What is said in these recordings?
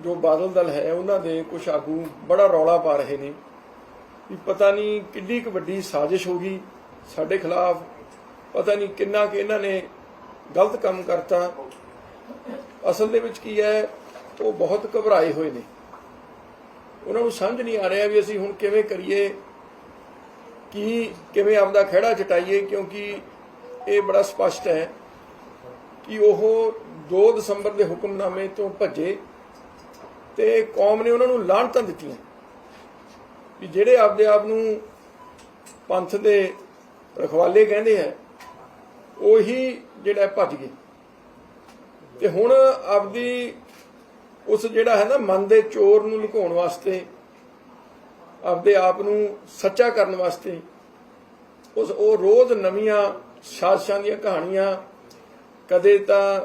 ਜੋ ਬਾਦਲ ਦਲ ਹੈ, ਉਹਨਾਂ ਦੇ ਕੁਝ ਆਗੂ ਬੜਾ ਰੌਲਾ ਪਾ ਰਹੇ ਨੇ। ਵੀ ਪਤਾ ਨਹੀਂ ਕਿੰਨੀ ਕੁ ਵੱਡੀ ਸਾਜ਼ਿਸ਼ ਹੋ ਗਈ। ਸਾਡੇ ਖਿਲਾਫ ਪਤਾ ਨਹੀਂ ਕਿੰਨਾ ਕਿ ਇਹਨਾਂ ਨੇ ਗਲਤ ਕੰਮ ਕਰਤਾ। ਅਸਲ ਦੇ ਵਿੱਚ ਕੀ ਹੈ, ਉਹ ਬਹੁਤ ਘਬਰਾਏ ਹੋਏ ਨੇ। ਉਹਨਾਂ ਨੂੰ ਸਮਝ ਨਹੀਂ ਆ ਰਿਹਾ ਵੀ ਅਸੀਂ ਹੁਣ ਕਿਵੇਂ ਕਰੀਏ, ਕੀ, ਕਿਵੇਂ ਆਪਦਾ ਖਿਹੜਾ ਚਟਾਈਏ ਕਿਉਂਕਿ ਇਹ ਬੜਾ ਸਪਸ਼ਟ ਹੈ ਕਿ ਉਹ 2 ਦਸੰਬਰ ਦੇ ਹੁਕਮਨਾਮੇ ਤੋਂ ਭੱਜੇ। ਤੇ ਕੌਮ ਨੇ ਉਹਨਾਂ ਨੂੰ ਲਾਹਣਤਾਂ ਦਿੱਤੀਆਂ। ਵੀ ਜਿਹੜੇ ਆਪਦੇ ਆਪ ਨੂੰ ਪੰਥ ਦੇ ਰਖਵਾਲੇ ਕਹਿੰਦੇ ਆ, ਉਹੀ ਜਿਹੜਾ ਭੱਜ ਗਏ। ਤੇ ਹੁਣ ਆਪਦੀ ਉਸ ਜਿਹੜਾ ਹੈ ਨਾ ਮਨ ਦੇ ਚੋਰ ਨੂੰ ਲੁਕਾਉਣ ਵਾਸਤੇ, ਆਪਦੇ ਆਪ ਨੂੰ ਸੱਚਾ ਕਰਨ ਵਾਸਤੇ, ਉਸ ਉਹ ਰੋਜ਼ ਨਵੀਆਂ ਸਾਜ਼ਿਸ਼ਾਂ ਦੀਆਂ ਕਹਾਣੀਆਂ, ਕਦੇ ਤਾਂ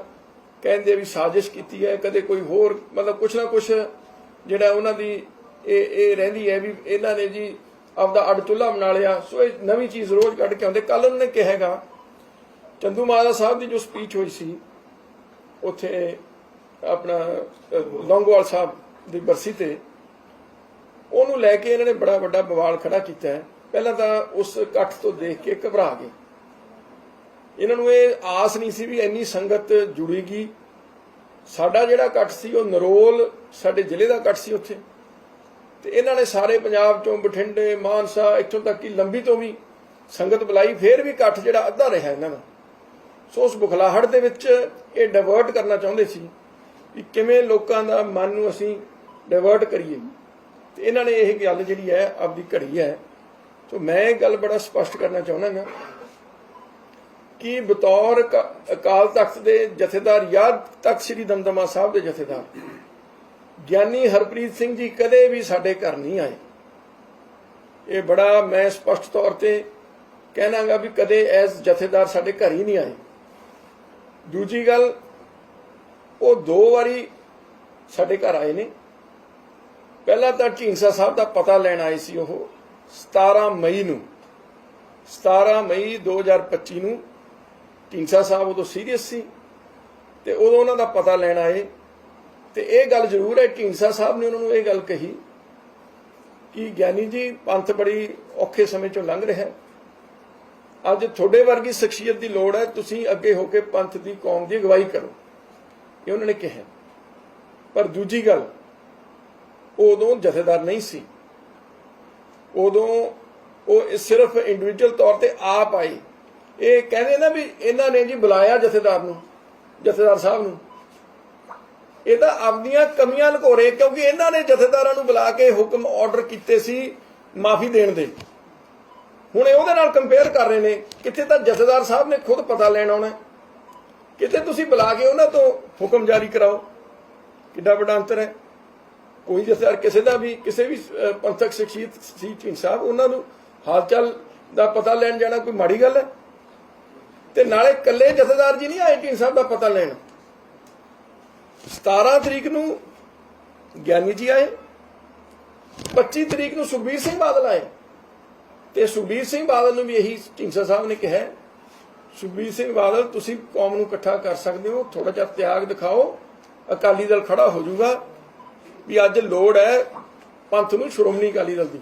ਕਹਿੰਦੇ ਵੀ ਸਾਜ਼ਿਸ਼ ਕੀਤੀ ਹੈ ਕਦੇ ਕੋਈ ਹੋਰ ਮਤਲਬ ਕੁਛ ਨਾ ਕੁਛ ਜਿਹੜਾ ਉਹਨਾਂ ਦੀ ਇਹ ਇਹ ਰਹਿੰਦੀ ਹੈ ਵੀ ਇਹਨਾਂ ਨੇ ਜੀ ਆਪਦਾ ਅੱਡ ਬਣਾ ਲਿਆ। ਸੋ ਇਹ ਨਵੀਂ ਚੀਜ਼ ਰੋਜ਼ ਕੱਢ ਕੇ ਆਉਂਦੇ। ਕੱਲ ਉਹਨਾਂ ਨੇ ਕਿਹਾਗਾ ਚੰਦੂ ਮਾਤਾ ਸਾਹਿਬ ਦੀ ਜੋ ਸਪੀਚ ਹੋਈ ਸੀ ਉੱਥੇ ਆਪਣਾ ਅਹ, ਸਾਹਿਬ ਦੀ ਬਰਸੀ ਤੇ ਉਹਨੂੰ ਲੈ ਕੇ ਇਹਨਾਂ ਨੇ ਬੜਾ ਵੱਡਾ ਬਵਾਲ ਖੜਾ ਕੀਤਾ ਹੈ। ਪਹਿਲਾਂ ਤਾਂ ਉਸ ਇਕੱਠ ਤੋਂ ਦੇਖ ਕੇ ਘਬਰਾ ਗਏ। ਇਹਨਾਂ ਨੂੰ ਇਹ ਆਸ ਨਹੀਂ ਸੀ ਵੀ ਇੰਨੀ ਸੰਗਤ ਜੁੜੇਗੀ। ਸਾਡਾ ਜਿਹੜਾ ਇਕੱਠ ਸੀ, ਉਹ ਨਰੋਲ ਸਾਡੇ ਜ਼ਿਲ੍ਹੇ ਦਾ ਇਕੱਠ ਸੀ ਉੱਥੇ। ਤੇ ਇਹਨਾਂ ਨੇ ਸਾਰੇ ਪੰਜਾਬ ਚੋਂ ਬਠਿੰਡੇ, ਮਾਨਸਾ, ਇੱਥੋਂ ਤੱਕ ਕਿ ਲੰਬੀ ਤੋਂ ਵੀ ਸੰਗਤ ਬੁਲਾਈ, ਫੇਰ ਵੀ ਇਕੱਠ ਜਿਹੜਾ ਅੱਧਾ ਰਿਹਾ ਇਹਨਾਂ ਦਾ। ਸੋ ਉਸ ਬੁਖਲਾਹਟ ਦੇ ਵਿੱਚ ਇਹ ਡਾਇਵਰਟ ਕਰਨਾ ਚਾਹੁੰਦੇ ਸੀ ਕਿ ਕਿਵੇਂ ਲੋਕਾਂ ਦਾ ਮਨ ਨੂੰ ਅਸੀਂ ਡਾਇਵਰਟ ਕਰੀਏ। ਤੇ ਇਹਨਾਂ ਨੇ ਇਹ ਗੱਲ ਜਿਹੜੀ ਹੈ, ਆਪਦੀ ਘੜੀ ਹੈ। ਸੋ ਮੈਂ ਇਹ ਗੱਲ ਬੜਾ ਸਪਸ਼ਟ ਕਰਨਾ ਚਾਹੁੰਦਾ ਹਾਂ। ਕਿ ਬਤੌਰ ਅਕਾਲ ਤਖਤ ਦੇ ਜਥੇਦਾਰ ਯਾਦ ਤਖਤ ਸ੍ਰੀ ਦਮਦਮਾ ਸਾਹਿਬ ਦੇ ਜਥੇਦਾਰ? ਗਿਆਨੀ ਹਰਪ੍ਰੀਤ ਸਿੰਘ ਜੀ ਕਦੇ ਵੀ ਸਾਡੇ ਘਰ ਨਹੀਂ ਆਏ। ਇਹ ਬੜਾ ਮੈਂ ਸਪਸ਼ਟ ਤੌਰ ਤੇ ਕਹਿਣਾਗਾ ਵੀ ਕਦੇ ਐਸ ਜਥੇਦਾਰ ਸਾਡੇ ਘਰ ਹੀ ਨਹੀਂ ਆਏ। ਦੂਜੀ ਗੱਲ, ਉਹ ਦੋ ਵਾਰੀ ਸਾਡੇ ਘਰ ਆਏ ਨੇ। ਪਹਿਲਾਂ ਤਾਂ ਢੀਂਸਾ ਸਾਹਿਬ ਦਾ ਪਤਾ ਲੈਣ ਆਏ ਸੀ ਉਹ 17 ਮਈ ਨੂੰ। 17 ਮਈ 2025 ਨੂੰ ਢੀਂਸਾ ਸਾਹਿਬ ਉਦੋਂ ਸੀਰੀਅਸ ਸੀ ਤੇ ਉਦੋਂ ਉਹਨਾਂ ਦਾ ਪਤਾ ਲੈਣ ਆਏ ਤੇ ਇਹ ਗੱਲ ਜ਼ਰੂਰ ਹੈ ਢੀਂਸਾ ਸਾਹਿਬ ਨੇ ਉਹਨਾਂ ਨੂੰ ਇਹ ਗੱਲ ਕਹੀ ਕਿ ਗਿਆਨੀ ਜੀ, ਪੰਥ ਬੜੀ ਔਖੇ ਸਮੇਂ ਚੋਂ ਲੰਘ ਰਿਹਾ ਹੈ। ਅੱਜ ਤੁਹਾਡੇ ਵਰਗੀ ਸ਼ਖਸੀਅਤ ਦੀ ਲੋੜ ਹੈ, ਤੁਸੀਂ ਅੱਗੇ ਹੋ ਕੇ ਪੰਥ ਦੀ ਕੌਮ ਦੀ ਅਗਵਾਈ ਕਰੋ, ਇਹ ਉਹਨਾਂ ਨੇ ਕਿਹਾ। ਪਰ ਦੂਜੀ ਗੱਲ, ਉਦੋਂ ਜਥੇਦਾਰ ਨਹੀਂ ਸੀ। ਉਦੋਂ ਉਹ ਸਿਰਫ ਇੰਡੀਵਿਜੂਅਲ ਤੌਰ ਤੇ ਆਪ ਆਏ। ਇਹ ਕਹਿੰਦੇ ਨਾ ਵੀ ਇਹਨਾਂ ਨੇ ਜੀ ਬੁਲਾਇਆ ਜਥੇਦਾਰ ਨੂੰ ਜਥੇਦਾਰ ਸਾਹਿਬ ਨੂੰ। ਇਹ ਤਾਂ ਆਪਦੀਆਂ ਕਮੀਆਂ ਲੁਕੋ ਕਿਉਂਕਿ ਇਹਨਾਂ ਨੇ ਜਥੇਦਾਰਾਂ ਨੂੰ ਬੁਲਾ ਕੇ ਹੁਕਮ ਆਰਡਰ ਕੀਤੇ ਸੀ ਮਾਫੀ ਦੇਣ ਦੇ। ਹੁਣ ਇਹ ਉਹਦੇ ਨਾਲ ਕੰਪੇਅਰ ਕਰ ਰਹੇ ਨੇ ਕਿੱਥੇ ਤਾਂ ਜਥੇਦਾਰ ਸਾਹਿਬ ਨੇ ਖੁਦ ਪਤਾ ਲੈਣ ਆਉਣਾ ਹੈ, ਕਿਤੇ ਤੁਸੀਂ ਬੁਲਾ ਕੇ ਉਹਨਾਂ ਤੋਂ ਹੁਕਮ ਜਾਰੀ ਕਰਾਓ? ਕਿੱਡਾ ਵੱਡਾ ਅੰਤਰ ਹੈ। ਕੋਈ ਜਥੇਦਾਰ ਕਿਸੇ ਦਾ ਵੀ ਕਿਸੇ ਵੀ ਪੰਥਕ ਸ਼ਖਸੀਅਤ ਸੀ ਚੀਨ ਸਾਹਿਬ ਉਹਨਾਂ ਨੂੰ ਹਾਲਚਲ ਦਾ ਪਤਾ ਲੈਣ ਜਾਣਾ ਕੋਈ ਮਾੜੀ ਗੱਲ ਹੈ? ਤੇ ਨਾਲੇ ਇਕੱਲੇ ਜਥੇਦਾਰ ਜੀ ਨਹੀਂ ਆਏ ਚੀਨ ਸਾਹਿਬ ਦਾ ਪਤਾ ਲੈਣ। 17 ਤਰੀਕ ਨੂੰ ਗਿਆਨੀ ਜੀ ਆਏ 25 ਤਰੀਕ ਨੂੰ ਸੁਖਬੀਰ ਸਿੰਘ ਬਾਦਲ ਆਏ। ਤੇ ਸੁਖਬੀਰ ਸਿੰਘ ਬਾਦਲ ਨੂੰ ਵੀ ਇਹੀ ਢੀਂਸਾ ਸਾਹਿਬ ਨੇ ਕਿਹਾ ਸੁਖਬੀਰ ਸਿੰਘ ਬਾਦਲ, ਤੁਸੀਂ ਕੌਮ ਨੂੰ ਇਕੱਠਾ ਕਰ ਸਕਦੇ ਹੋ ਥੋੜਾ ਜਿਹਾ ਤਿਆਗ ਦਿਖਾਓ, ਅਕਾਲੀ ਦਲ ਖੜਾ ਹੋ ਜਾਊਗਾ ਵੀ ਅੱਜ ਲੋੜ ਹੈ ਪੰਥ ਨੂੰ ਸ਼੍ਰੋਮਣੀ ਅਕਾਲੀ ਦਲ ਦੀ।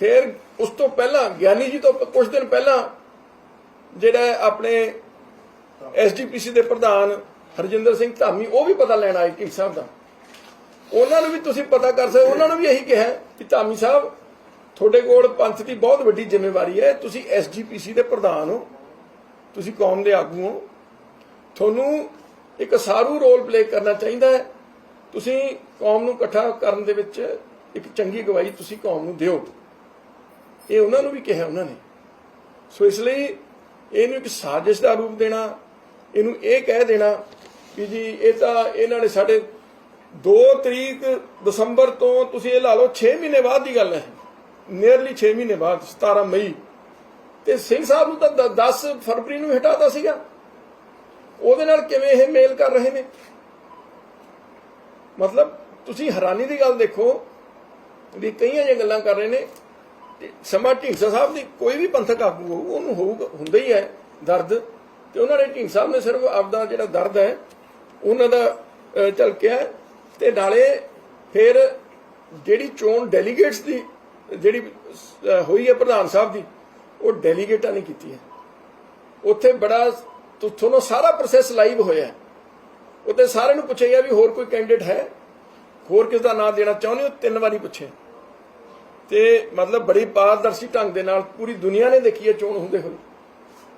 ਫਿਰ ਉਸ ਤੋਂ ਪਹਿਲਾਂ, ਗਿਆਨੀ ਜੀ ਤੋਂ ਕੁਝ ਦਿਨ ਪਹਿਲਾਂ ਜਿਹੜਾ ਹੈ ਆਪਣੇ ਐਸਜੀਪੀਸੀ ਦੇ ਪ੍ਰਧਾਨ ਹਰਜਿੰਦਰ ਸਿੰਘ ਧਾਮੀ, ਉਹ ਵੀ ਪਤਾ ਲੈਣ ਆਏ ਢੀਂਡ ਸਾਹਿਬ ਦਾ। ਉਹਨਾਂ ਨੂੰ ਵੀ ਤੁਸੀਂ ਪਤਾ ਕਰ ਸਕਦੇ ਉਹਨਾਂ ਨੂੰ ਵੀ ਇਹੀ ਕਿਹਾ ਕਿ ਧਾਮੀ ਸਾਹਿਬ, ਤੁਹਾਡੇ ਕੋਲ ਪੰਥ ਦੀ ਬਹੁਤ ਵੱਡੀ ਜ਼ਿੰਮੇਵਾਰੀ ਹੈ। ਤੁਸੀਂ ਐਸਜੀਪੀਸੀ ਦੇ ਪ੍ਰਧਾਨ ਹੋ। ਤੁਸੀਂ ਕੌਮ ਦੇ ਆਗੂ ਹੋ। ਤੁਹਾਨੂੰ ਇੱਕ ਸਾਰੂ ਰੋਲ ਪਲੇ ਕਰਨਾ ਚਾਹੀਦਾ ਹੈ। ਤੁਸੀਂ ਕੌਮ ਨੂੰ ਇਕੱਠਾ ਕਰਨ ਦੇ ਵਿੱਚ ਇੱਕ ਚੰਗੀ ਗਵਾਹੀ ਤੁਸੀਂ ਕੌਮ ਨੂੰ ਦਿਓ। ਇਹ ਉਹਨਾਂ ਨੂੰ ਵੀ ਕਿਹਾ ਉਹਨਾਂ ਨੇ। ਸੋ ਇਸ ਲਈ ਇਹਨੂੰ ਇੱਕ ਸਾਜ਼ਿਸ਼ ਦਾ ਰੂਪ ਦੇਣਾ, ਇਹਨੂੰ ਇਹ ਕਹਿ ਦੇਣਾ ਕਿ ਜੀ ਇਹ ਤਾਂ ਇਹਨਾਂ ਨੇ ਸਾਡੇ 2 ਤਰੀਕ ਦਸੰਬਰ ਤੋਂ ਤੁਸੀਂ ਇਹ ਲਾ ਲਓ 6 ਮਹੀਨੇ ਬਾਅਦ ਦੀ ਗੱਲ ਹੈ। ਨੀਅਰਲੀ 6 ਮਹੀਨੇ ਬਾਅਦ 17 ਮਈ। ਤੇ ਸਿੰਘ ਸਾਹਿਬ ਨੂੰ ਤਾਂ 10 ਫਰਵਰੀ ਨੂੰ ਹਟਾਤਾ ਸੀਗਾ। ਉਹਦੇ ਨਾਲ ਕਿਵੇਂ ਇਹ ਮੇਲ ਕਰ ਰਹੇ ਨੇ? ਮਤਲਬ ਤੁਸੀਂ ਹੈਰਾਨੀ ਦੀ ਗੱਲ ਦੇਖੋ ਵੀ ਕਈਆਂ ਜਿਹੀਆਂ ਗੱਲਾਂ ਕਰ ਰਹੇ ਨੇ। ਤੇ ਸਮਾਂ ਢੀਂਸਾ ਸਾਹਿਬ ਦੀ ਕੋਈ ਵੀ ਪੰਥਕ ਆਗੂ ਹੋਊ, ਉਹਨੂੰ ਹੋਊਗਾ ਹੁੰਦਾ ਹੀ ਹੈ ਦਰਦ। ਤੇ ਉਹਨਾਂ ਨੇ ਢੀਂਸਾ ਸਾਹਿਬ ਨੇ ਸਿਰਫ ਆਪਦਾ ਜਿਹੜਾ ਦਰਦ ਹੈ, ਉਹਨਾਂ ਦਾ ਝਲਕਿਆ ਤੇ ਨਾਲੇ ਫਿਰ ਜਿਹੜੀ ਚੋਣ ਡੈਲੀਗੇਟਸ ਦੀ, ਜਿਹੜੀ ਹੋਈ ਹੈ ਪ੍ਰਧਾਨ ਸਾਹਿਬ ਦੀ, ਉਹ ਡੈਲੀਗੇਟਾਂ ਨੇ ਕੀਤੀ ਹੈ। ਉੱਥੇ ਬੜਾ ਤੁਹਾਨੂੰ ਸਾਰਾ ਪ੍ਰੋਸੈਸ ਲਾਈਵ ਹੋਇਆ ਹੈ। ਉੱਥੇ ਸਾਰਿਆਂ ਨੂੰ ਪੁੱਛਿਆ ਗਿਆ ਵੀ ਹੋਰ ਕੋਈ ਕੈਂਡੀਡੇਟ ਹੈ? ਹੋਰ ਕਿਸ ਦਾ ਨਾਮ ਦੇਣਾ ਚਾਹੁੰਦੇ ਹੋ? ਤਿੰਨ ਵਾਰੀ ਪੁੱਛਿਆ। ਤੇ ਮਤਲਬ ਬੜੀ ਪਾਰਦਰਸ਼ੀ ਢੰਗ ਦੇ ਨਾਲ ਪੂਰੀ ਦੁਨੀਆ ਨੇ ਦੇਖੀ ਹੈ ਚੋਣ ਹੁੰਦੇ ਹੋਏ।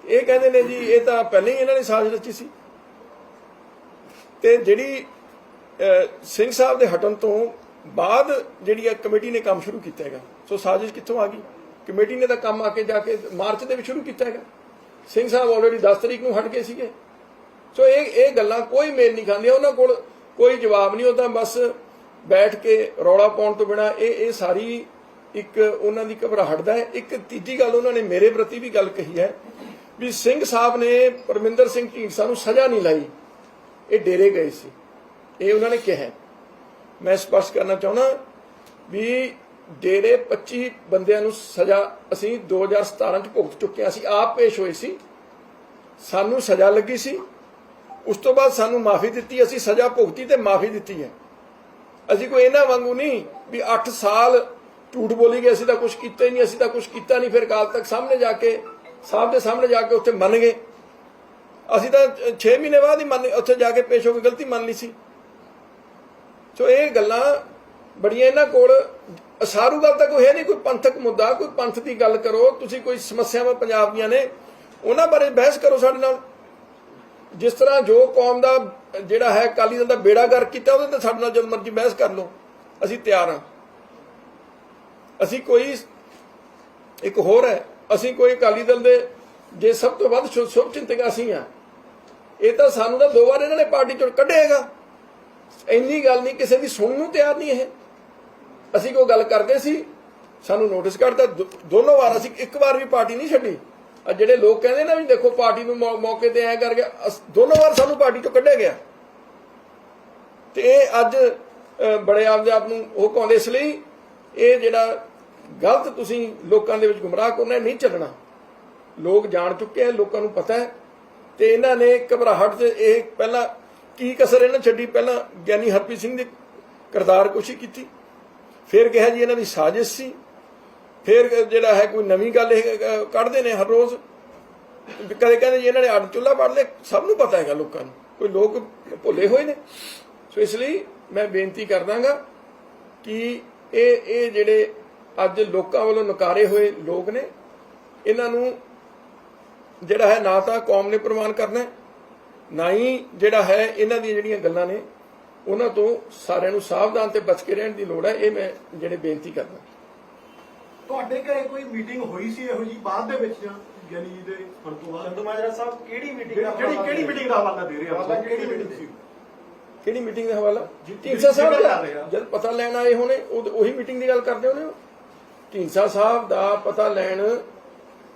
ਇਹ ਕਹਿੰਦੇ ਨੇ ਜੀ, ਇਹ ਤਾਂ ਪਹਿਲਾਂ ਹੀ ਇਹਨਾਂ ਨੇ ਸਾਜ਼ਿਸ਼ ਰਚੀ ਸੀ। ਤੇ ਜਿਹੜੀ ਸਿੰਘ ਸਾਹਿਬ ਦੇ ਹਟਣ ਤੋਂ ਬਾਅਦ ਜਿਹੜੀ ਇਹ ਕਮੇਟੀ ਨੇ ਕੰਮ ਸ਼ੁਰੂ ਕੀਤਾ ਹੈਗਾ। ਸੋ ਸਾਜ਼ਿਸ਼ ਕਿੱਥੋਂ ਆ ਗਈ? ਕਮੇਟੀ ਨੇ ਤਾਂ ਕੰਮ ਆ ਕੇ ਜਾ ਕੇ ਮਾਰਚ ਦੇ ਵਿੱਚ ਸ਼ੁਰੂ ਕੀਤਾ ਹੈਗਾ। ਸਿੰਘ ਸਾਹਿਬ ਆਲਰੇਡੀ 10 ਤਰੀਕ ਨੂੰ ਹਟ ਗਏ ਸੀਗੇ। ਸੋ ਇਹ ਇਹ ਗੱਲਾਂ ਕੋਈ ਮੇਲ ਨਹੀਂ ਖਾਂਦੀਆਂ ਉਹਨਾਂ ਕੋਲ ਕੋਈ ਜਵਾਬ ਨਹੀਂ। ਉਹ ਤਾਂ ਬਸ ਬੈਠ ਕੇ ਰੌਲਾ ਪਾਉਣ ਤੋਂ ਬਿਨਾ ਇਹ ਇਹ ਸਾਰੀ ਇੱਕ ਉਹਨਾਂ ਦੀ ਘਬਰਾਹਟ ਦਾ ਹੈ। ਇੱਕ ਤੀਜੀ ਗੱਲ ਉਹਨਾਂ ਨੇ ਮੇਰੇ ਪ੍ਰਤੀ ਵੀ ਗੱਲ ਕਹੀ ਹੈ ਵੀ ਸਿੰਘ ਸਾਹਿਬ ਨੇ ਪਰਮਿੰਦਰ ਸਿੰਘ ਢੀਂਡਸਾ ਨੂੰ ਸਜ਼ਾ ਨਹੀਂ ਲਾਈ। ਇਹ ਡੇਰੇ ਗਏ ਸੀ। ਇਹ ਉਹਨਾਂ ਨੇ ਕਿਹਾ ਮੈਂ ਸਪਸ਼ਟ ਕਰਨਾ ਚਾਹੁੰਦਾ ਵੀ ਡੇਰੇ 25 ਬੰਦਿਆਂ ਨੂੰ ਸਜ਼ਾ ਅਸੀਂ 2017 ਚ ਭੁਗਤ ਚੁੱਕੇ ਹਾਂ। ਅਸੀਂ ਆਪ ਪੇਸ਼ ਹੋਏ ਸੀ। ਸਾਨੂੰ ਸਜ਼ਾ ਲੱਗੀ ਸੀ। ਉਸ ਤੋਂ ਬਾਅਦ ਸਾਨੂੰ ਮਾਫੀ ਦਿੱਤੀ। ਅਸੀਂ ਸਜ਼ਾ ਭੁਗਤੀ ਤੇ ਮਾਫੀ ਦਿੱਤੀ ਹੈ। ਅਸੀਂ ਕੋਈ ਇਹਨਾਂ ਵਾਂਗੂ ਨਹੀਂ ਵੀ 8 ਸਾਲ ਝੂਠ ਬੋਲੀ ਗਏ, ਅਸੀਂ ਤਾਂ ਕੁਝ ਕੀਤਾ ਹੀ ਨਹੀਂ, ਅਸੀਂ ਤਾਂ ਕੁਝ ਕੀਤਾ ਨਹੀਂ। ਫਿਰ ਕਾਲ ਤੱਕ ਸਾਹਮਣੇ ਜਾ ਕੇ, ਸਾਹਿਬ ਦੇ ਸਾਹਮਣੇ ਜਾ ਕੇ ਉੱਥੇ ਮੰਨ ਗਏ। ਅਸੀਂ ਤਾਂ 6 ਮਹੀਨੇ ਬਾਅਦ ਹੀ ਮੰਨ, ਉੱਥੇ ਜਾ ਕੇ ਪੇਸ਼ ਹੋ ਕੇ ਗਲਤੀ ਮੰਨ ਲਈ ਸੀ। ਸੋ ਇਹ ਗੱਲਾਂ ਬੜੀਆਂ ਇਹਨਾਂ ਕੋਲ ਅਸਾਰੂ ਗੱਲ ਤਾਂ ਕੋਈ ਹੈ ਨਹੀਂ, ਕੋਈ ਪੰਥਕ ਮੁੱਦਾ, ਕੋਈ ਪੰਥ ਦੀ ਗੱਲ ਕਰੋ, ਤੁਸੀਂ ਕੋਈ ਸਮੱਸਿਆਵਾਂ ਪੰਜਾਬ ਦੀਆਂ ਨੇ, ਉਹਨਾਂ ਬਾਰੇ ਬਹਿਸ ਕਰੋ ਸਾਡੇ ਨਾਲ। ਜਿਸ ਤਰ੍ਹਾਂ ਜੋ ਕੌਮ ਦਾ ਜਿਹੜਾ ਹੈ, ਅਕਾਲੀ ਦਲ ਦਾ ਬੇੜਾ ਗਰ ਕੀਤਾ, ਉਹਦੇ ਤੇ ਸਾਡੇ ਨਾਲ ਜਦ ਮਰਜ਼ੀ ਬਹਿਸ ਕਰ ਲਓ। ਅਸੀਂ ਤਿਆਰ ਹਾਂ। ਅਸੀਂ ਕੋਈ ਇੱਕ ਹੋਰ ਹੈ ਅਸੀਂ ਕੋਈ ਅਕਾਲੀ ਦਲ ਦੇ ਜੇ ਸਭ ਤੋਂ ਵੱਧ ਸ਼ੁਭ ਚਿੰਤਕ ਅਸੀਂ ਆ ਇਹ ਤਾਂ ਸਾਨੂੰ ਤਾਂ ਦੋ ਵਾਰ ਇਹਨਾਂ ਨੇ ਪਾਰਟੀ ਚੋਂ ਕੱਢਿਆਗਾ ਇੰਨੀ ਗੱਲ ਨਹੀਂ ਕਿਸੇ ਦੀ ਸੁਣਨ ਨੂੰ ਤਿਆਰ ਨਹੀਂ ਇਹ। ਅਸੀਂ ਕੋਈ ਗੱਲ ਕਰਦੇ ਸੀ ਸਾਨੂੰ ਨੋਟਿਸ ਕਰਤਾ ਦੋਨੋਂ ਵਾਰ ਅਸੀਂ ਇੱਕ ਵਾਰ ਵੀ ਪਾਰਟੀ ਨਹੀਂ ਛੱਡੀ। ਆ ਜਿਹੜੇ ਲੋਕ ਕਹਿੰਦੇ ਨਾ ਵੀ ਦੇਖੋ ਪਾਰਟੀ ਨੂੰ ਮੌਕੇ ਤੇ ਐ ਕਰਕੇ ਅਸ- ਦੋਨੋਂ ਵਾਰ ਸਾਨੂੰ ਪਾਰਟੀ ਚੋਂ ਕੱਢਿਆ ਗਿਆ। ਤੇ ਇਹ ਅੱਜ ਅ, ਬੜੇ ਆਪਦੇ ਆਪ ਨੂੰ ਉਹ ਕਹਿੰਦੇ ਇਸ ਲਈ ਇਹ ਜਿਹੜਾ ਗਲਤ ਤੁਸੀਂ ਲੋਕਾਂ ਦੇ ਵਿੱਚ ਗੁੰਮਰਾਹ ਕਰਨਾ ਨਹੀਂ ਚੱਲਣਾ। ਲੋਕ ਜਾਣ ਚੁੱਕੇ ਆ ਲੋਕਾਂ ਨੂੰ ਪਤਾ ਹੈ। ਤੇ ਇਹਨਾਂ ਨੇ ਘਬਰਾਹਟ ਤੇ ਇਹ ਪਹਿਲਾਂ ਕੀ ਕਸਰ ਇਹਨਾਂ ਛੱਡੀ? ਪਹਿਲਾਂ ਗਿਆਨੀ ਹਰਪ੍ਰੀਤ ਸਿੰਘ ਦੀ ਕਰਤਾਰ ਕੁਸ਼ੀ ਕੀਤੀ। ਫਿਰ ਕਿਹਾ ਜੀ ਇਹਨਾਂ ਦੀ ਸਾਜ਼ਿਸ਼ ਸੀ। ਫਿਰ ਜਿਹੜਾ ਹੈ ਕੋਈ ਨਵੀਂ ਗੱਲ ਇਹ ਕੱਢਦੇ ਨੇ ਹਰ ਰੋਜ਼। ਕਦੇ ਕਹਿੰਦੇ ਜੀ ਇਹਨਾਂ ਨੇ ਅੱਡ ਚੁੱਲਾ ਪੜ ਲਿਆ ਸਭ ਨੂੰ ਪਤਾ ਹੈਗਾ ਲੋਕਾਂ ਨੂੰ। ਕੋਈ ਲੋਕ ਭੁੱਲੇ ਹੋਏ ਨੇ। ਸੋ ਇਸ ਲਈ ਮੈਂ ਬੇਨਤੀ ਕਰਦਾਗਾ ਕਿ ਇਹ ਇਹ ਜਿਹੜੇ ਅੱਜ ਲੋਕਾਂ ਵੱਲੋਂ ਨਕਾਰੇ ਹੋਏ ਲੋਕ ਨੇ। ਇਹਨਾਂ ਨੂੰ ਜਿਹੜਾ ਹੈ ਨਾ ਤਾਂ ਕੌਮ ਨੇ ਪ੍ਰਮਾਣ ਕਰਨਾ ਹੈ, ਨਾ ਹੀ ਜਿਹੜਾ ਹੈ ਇਹਨਾਂ ਦੀਆਂ ਜਿਹੜੀਆਂ ਗੱਲਾਂ ਨੇ ਉਹਨਾਂ ਤੋਂ ਸਾਰਿਆਂ ਨੂੰ ਸਾਵਧਾਨ ਤੇ ਬਚ ਕੇ ਰਹਿਣ ਦੀ ਲੋੜ ਹੈ। ਇਹ ਮੈਂ ਜਿਹੜੇ ਬੇਨਤੀ ਕਰਦਾ। ਤੁਹਾਡੇ ਘਰੇ ਕੋਈ ਮੀਟਿੰਗ ਹੋਈ ਸੀ ਇਹੋ ਜੀ ਬਾਅਦ ਦੇ ਵਿੱਚ ਯਾਨੀ ਜੀ ਦੇ ਫੜ ਤੋਂ ਬਾਅਦ? ਚੰਦੂ ਮਾਜਰਾ ਸਾਹਿਬ ਕਿਹੜੀ ਮੀਟਿੰਗ ਜਿਹੜੀ ਕਿਹੜੀ ਕਿਹੜੀ ਮੀਟਿੰਗ ਦਾ ਹਵਾਲਾ ਦੇ ਰਹੇ ਹੋ? ਕਿਹੜੀ ਮੀਟਿੰਗ ਸੀ? ਕਿਹੜੀ ਮੀਟਿੰਗ ਦਾ ਹਵਾਲਾ? ਜੀ- ਢੀਂਸਾ ਸਾਹਿਬ ਦਾ। ਜਦ ਪਤਾ ਲੈਣ ਆਏ ਹੋਣੇ ਉਹ ਉਹੀ ਮੀਟਿੰਗ ਦੀ ਗੱਲ ਕਰਦੇ ਹੋਣੇ ਉਹ। ਢੀਂਸਾ ਸਾਹਿਬ ਦਾ ਪਤਾ ਲੈਣ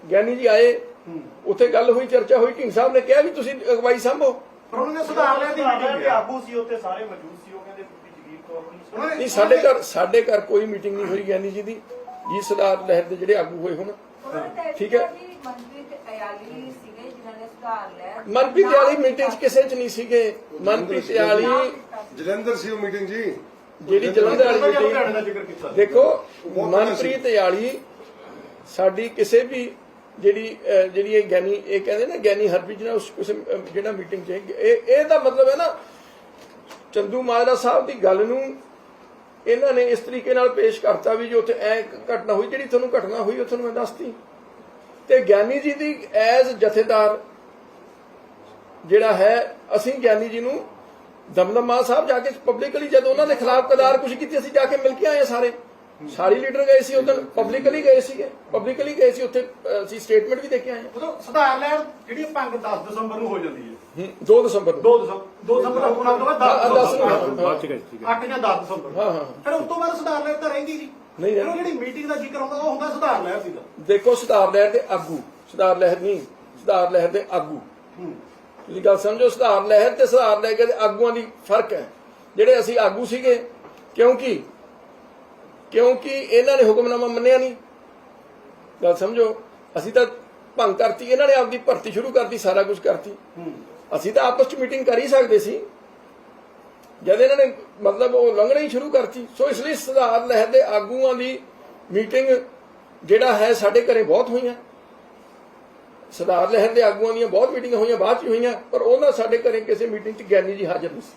ਗਿਆਨੀ ਜੀ ਆਏ ਉੱਥੇ ਗੱਲ ਹੋਈ ਚਰਚਾ ਹੋਈ ਢੀਂਸਾ ਸਾਹਿਬ ਨੇ ਕਿਹਾ ਵੀ ਤੁਸੀਂ ਅਗਵਾਈ ਸੰਭੋ। ਪਰ ਉਹਨਾਂ ਨੇ ਸੁਧਾਰ ਲਿਆ ਦੀ ਮੀਟਿੰਗ ਦੇ ਆਗੂ ਸੀ ਉੱਥੇ ਸਾਰੇ ਮੌਜੂਦ ਸੀ ਉਹ ਕਹਿੰਦੇ ਵੀ ਜਗੀਰ ਕੌਰ ਨੂੰ ਉਹਨਾਂ ਨੇ- ਨਹੀਂ ਸਾਡੇ ਘਰ ਸਾਡੇ ਘਰ ਕੋਈ ਮੀਟਿੰਗ ਨਹੀਂ ਹੋਈ ਗਿਆਨੀ ਜੀ ਦੀ ਜੀ ਸਰਦਾਰ ਲਹਿਰ ਦੇ ਜਿਹੜੇ ਆਗੂ ਹੋਏ ਹੁਣ। ਠੀਕ ਹੈ। ਮਨਪ੍ਰੀਤ ਅਯਾਲੀ ਸੀਗੇ ਜਿਨ੍ਹਾਂ ਨੇ ਸੁਧਾਰ ਲਿਆ। ਮਨਪ੍ਰੀਤ ਵਾਲੀ ਮੀਟਿੰਗ 'ਚ ਕਿਸੇ 'ਚ ਨਹੀਂ ਸੀਗੇ। ਮਨਪ੍ਰੀਤ ਵਾਲੀ ਜਲੰਧਰ ਸੀ ਉਹ ਮੀਟਿੰਗ ਜੀ। ਜਿਹੜੀ ਜਲੰਧਰ ਵਾਲੀ ਦਾ ਜ਼ਿਕਰ ਕੀਤਾ। ਦੇਖੋ ਮਨਪ੍ਰੀਤ ਵਾਲੀ ਸਾਡੀ ਕਿਸੇ ਵੀ ਜਿਹੜੀ ਜਿਹੜੀ ਇਹ ਗਿਆਨੀ ਇਹ ਕਹਿੰਦੇ ਨਾ ਗਿਆਨੀ ਹਰਪ੍ਰੀਤ ਨਾਲ ਉਸ ਜਿਹੜਾ ਮੀਟਿੰਗ 'ਚ ਇਹ ਇਹ ਦਾ ਮਤਲਬ ਹੈ ਨਾ ਚੰਦੂ ਮਾਜਰਾ ਸਾਹਿਬ ਦੀ ਗੱਲ ਨੂੰ ਇਹਨਾਂ ਨੇ ਇਸ ਤਰੀਕੇ ਨਾਲ ਪੇਸ਼ ਕਰਤਾ ਵੀ ਜੋ ਉੱਥੇ ਐ ਘਟਨਾ ਹੋਈ ਜਿਹੜੀ ਤੁਹਾਨੂੰ ਘਟਨਾ ਹੋਈ ਉਹ ਤੁਹਾਨੂੰ ਮੈਂ ਦੱਸਤੀ। ਤੇ ਗਿਆਨੀ ਜੀ ਦੀ ਐਜ਼ ਜਥੇਦਾਰ ਜਿਹੜਾ ਹੈ ਅਸੀਂ ਗਿਆਨੀ ਜੀ ਨੂੰ ਦਮਦਮਾ ਸਾਹਿਬ ਜਾ ਕੇ ਪਬਲਿਕਲੀ ਜਦੋਂ ਉਹਨਾਂ ਦੇ ਖਿਲਾਫ ਕਦਾਰ ਕੁਝ ਕੀਤੀ ਅਸੀਂ ਜਾ ਕੇ ਮਿਲ ਕੇ ਆਏ ਹਾਂ ਸਾਰੇ। ਸਾਰੇ ਲੀਡਰ ਗਏ ਸੀ ਉਦੋਂ ਪਬਲਿਕਲੀ ਗਏ ਸੀਗੇ। ਪਬਲਿਕਲੀ ਗਏ ਸੀ ਉੱਥੇ ਅਸੀਂ ਸਟੇਟਮੈਂਟ ਵੀ ਦੇ ਕੇ ਆਏ ਉਦੋਂ ਸੁਧਾਰ ਲੈਣ ਜਿਹੜੀ ਭੰਗ 10 ਦਸੰਬਰ ਨੂੰ ਹੋ ਜਾਂਦੀ ਹੈ। 2 ਦਸੰਬਰ ਨੂੰ। 2 ਦਸੰਬਰ 2 ਦਸੰਬਰ ਤੋਂ ਬਾਅਦ ਹਾਂ, 10 ਦਸ ਨੂੰ, ਦਸੰਬਰ ਹਾਂ, ਹਾਂ। 8 ਜਾਂ 10 ਦਸੰਬਰ ਹਾਂ, ਹਾਂ। ਫਿਰ ਉਸ ਤੋਂ ਬਾਅਦ ਸੁਧਾਰ ਲੈਣ ਤਾਂ ਰਹਿੰਦੀ ਨਹੀਂ। ਨਹੀਂ ਫਿਰ ਰਹਿੰਦੀ। ਉਹ ਜਿਹੜੀ ਮੀਟਿੰਗ ਦਾ ਜ਼ਿਕਰ ਹੁੰਦਾ ਉਹ ਹੁੰਦਾ ਸੁਧਾਰ ਲੈਣ ਸੀਗਾ। ਦੇਖੋ ਸੁਧਾਰ ਲਹਿਰ ਦੇ ਆਗੂ ਸੁਧਾਰ ਲਹਿਰ ਨਹੀਂ ਸੁਧਾਰ ਲਹਿਰ ਦੇ ਆਗੂ। ਤੁਸੀਂ ਗੱਲ ਸਮਝੋ ਸੁਧਾਰ ਲਹਿਰ ਤੇ ਸੁਧਾਰ ਲਹਿਰ ਦੇ ਆਗੂਆਂ ਦੀ ਫ਼ਰਕ ਹੈ। ਜਿਹੜੇ ਅਸੀਂ ਆਗੂ ਸੀਗੇ ਕਿਉਂਕਿ ਕਿਉਂਕਿ ਇਹਨਾਂ ਨੇ ਹੁਕਮਨਾਮਾ ਮੰਨਿਆ ਨਹੀਂ। ਗੱਲ ਸਮਝੋ ਅਸੀਂ ਤਾਂ ਭੰਗ ਕਰਤੀ ਇਹਨਾਂ ਨੇ ਆਪਦੀ ਭਰਤੀ ਸ਼ੁਰੂ ਕਰਤੀ ਸਾਰਾ ਕੁਝ ਕਰਤੀ। ਅਸੀਂ ਤਾਂ ਆਪਸ ਚ ਮੀਟਿੰਗ ਕਰ ਹੀ ਸਕਦੇ ਸੀ। ਜਦ ਇਹਨਾਂ ਨੇ ਮਤਲਬ ਉਹ ਲੰਘਣਾ ਹੀ ਸ਼ੁਰੂ ਕਰਤੀ ਸੋ ਇਸ ਲਈ ਸੁਧਾਰ ਲਹਿਰ ਦੇ ਆਗੂਆਂ ਦੀ ਮੀਟਿੰਗ ਜਿਹੜਾ ਹੈ ਸਾਡੇ ਘਰੇ ਬਹੁਤ ਹੋਈਆਂ ਸਰਦਾਰ ਲਹਿਰ ਦੇ ਆਗੂਆਂ ਦੀਆਂ ਬਹੁਤ ਮੀਟਿੰਗਾਂ ਹੋਈਆਂ, ਬਾਅਦ ਚ ਹੋਈਆਂ, ਪਰ ਉਹਨਾਂ ਸਾਡੇ ਘਰੇ ਕਿਸੇ ਮੀਟਿੰਗ 'ਚ ਗਿਆਨੀ ਜੀ ਹਾਜ਼ਰ ਨਹੀਂ ਸੀ।